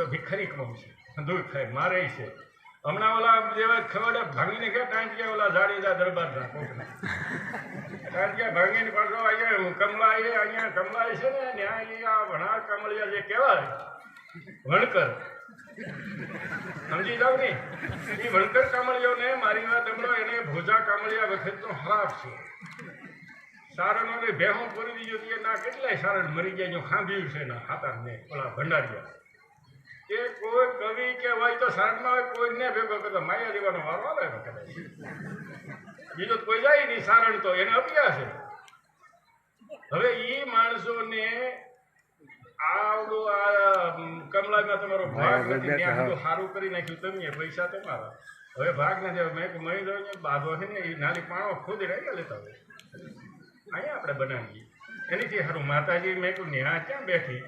તો ભિખારી કમાવું છે. દૂર થાય, મારે છે. હમણાં ઓલા જેવા ખવડે ભાંગીને ગયા ટાંટિયા ઓલા જાડેજા દરબારના કોકના. ટાંટિયા ભાંગીને પાછો અહીંયા કમલા એ અહીંયા કમલા છે ને ત્યાં અહીંયા વણા ભણા કમળિયા જે કહેવાય વણકર. સમજી જાવ ને? એ વણકર કામળિયોને મારી વાત હમણાં એને ભોજા કામળિયા વખતનો હરાપ છે. સારણ ને ભેહું પૂરી દીધો ના કેટલાય સારણ મરી ગયા, જો ખાંભ્યું છે ના ખાતા ને ઓલા ભંડારિયા. એ કોઈ કવિ કે હોય તો સારણમાં હોય કોઈને ભેગો કરતો માયા દેવાનો વારો આવે કદાચ. બીજો કોઈ જાય નહીં સારણ તો એને અભ્યાસ છે. હવે એ માણસોને આવડું આ કમલામાં તમારો ભાગ નથી. સારું કરી નાખ્યું તમે પૈસા તમારા. હવે ભાગ નથી મેં દઉં બાધો છે ને એ નાની પાણો ખુદ રહી લેતા હોય. અહીંયા આપણે બનાવીએ. એનીથી સારું માતાજી મેં કહ્યું ન્યા ક્યાં બેઠી?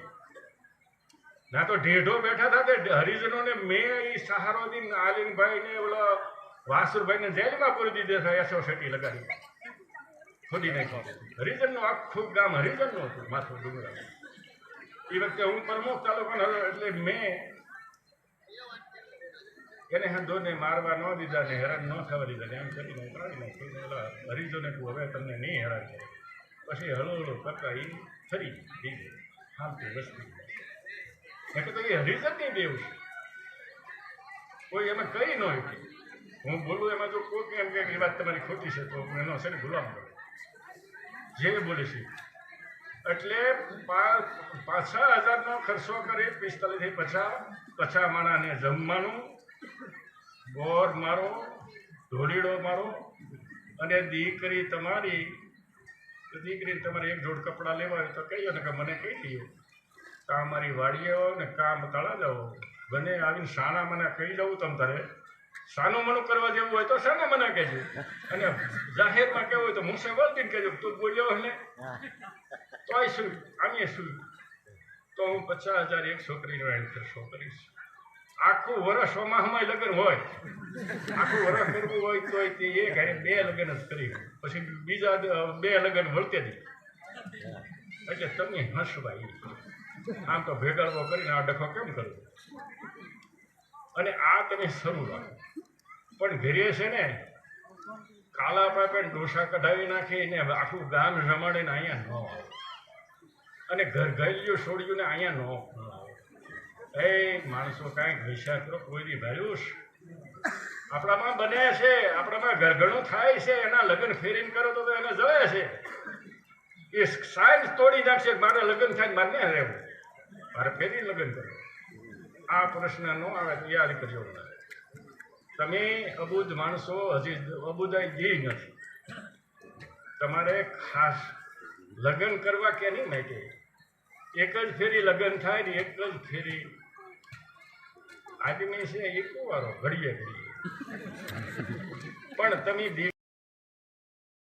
ના તો ઢેઢો બેઠા હતા તે હરિજનોને મેં એ સહારો દીન આલિનભાઈ ને ઓલો વાસુરભાઈ ને જેલમાં પૂરી દીધે છે એસો શેટી લગાડી. ખોદી નાખી હરિજનનું આખું ગામ હરિજનનું હતું, માથું ડુંગરા એ વખતે હું પ્રમુખ તાલુકાનો હતો એટલે મેં એને હંધોને મારવા ન દીધા ને હેરાન ન થવા દીધા એમ કરીને ઉતરાવી નાખ્યું હરિજોને કહું હવે તમને નહીં હેરાન કરે. પછી હળો હળો કરતા એ ફરી દીધે શાંતિ વસ્તી. મેં કીધું એ હરિજનની દેવ છે. કોઈ એમાં કઈ ન હું બોલું એમાં જો કોઈ એમ કે એ વાત તમારી ખોટી છે તો હું એનો ને ગુલામ કરું જે બોલે છે. એટલે પાંચ હજારનો ખર્ચો કરી પિસ્તાલીસથી પચાસ પચાસ માણાને જમવાનું, બોર મારો ઢોલીડો મારો અને દીકરી તમારી. તો દીકરી તમારે એક જોડ કપડાં લેવા હોય તો કહીએ ને કે મને કહી દઈએ કાં મારી વાડીએ આવો ને કા તળા જાઓ બને આવીને સાના મને કહી દઉં તમ તારે. સાનું મનું કરવા જેવું હોય તો સાના મને કહેજો. અને જાહેરમાં કેવું હોય તો મુસે વળતીને કહેજો તું બોલ્યો ને. તોય શું? આમીએ શું? તો હું પચાસ હજાર એક છોકરીનો એન્ટર શો કરીશ આખું વર્ષ ઓમાહમાં લગ્ન હોય. આખું વર્ષ કરવું હોય તોય તે એક બે લગ્ન જ કરી પછી બીજા બે લગ્ન વળતે દે એટલે તમે હસવાય. આમ તો ભેગડવો કરીને આ ડખો કેમ કરવો? અને આ તમે શરૂ રાખો. પણ ઘેરીએ છે ને, કાલા પાપે ડોસા કઢાવી નાખીને આખું ગામ રમાડીને અહીંયા ન આવે. અને ઘર ગયેલું છોડ્યું ને અહીંયા ન આવે. એ માણસો કાંઈક વિચાર કરો, કોઈ દી ભાર્યું આપણામાં બને છે, આપણામાં ઘરઘણું થાય છે, એના લગ્ન ફેરીને કરો તો એને જવે છે. એ સાયન્સ તોડી નાખશે મારે લગ્ન થાય મારે રહેવું? મારે ફેરી લગ્ન કરો આ પ્રશ્ન ન આવે યાદ કરજો તમે અબુદ્ધ માણસો, હજી અબુદાય જી નથી. તમારે ખાસ લગ્ન કરવા કે નહીં માટે? એક જ ફેરી લગ્ન થાય ને એક જ ફેરી આદમી છે, એક વારો ઘડીએ ઘડીએ. પણ તમે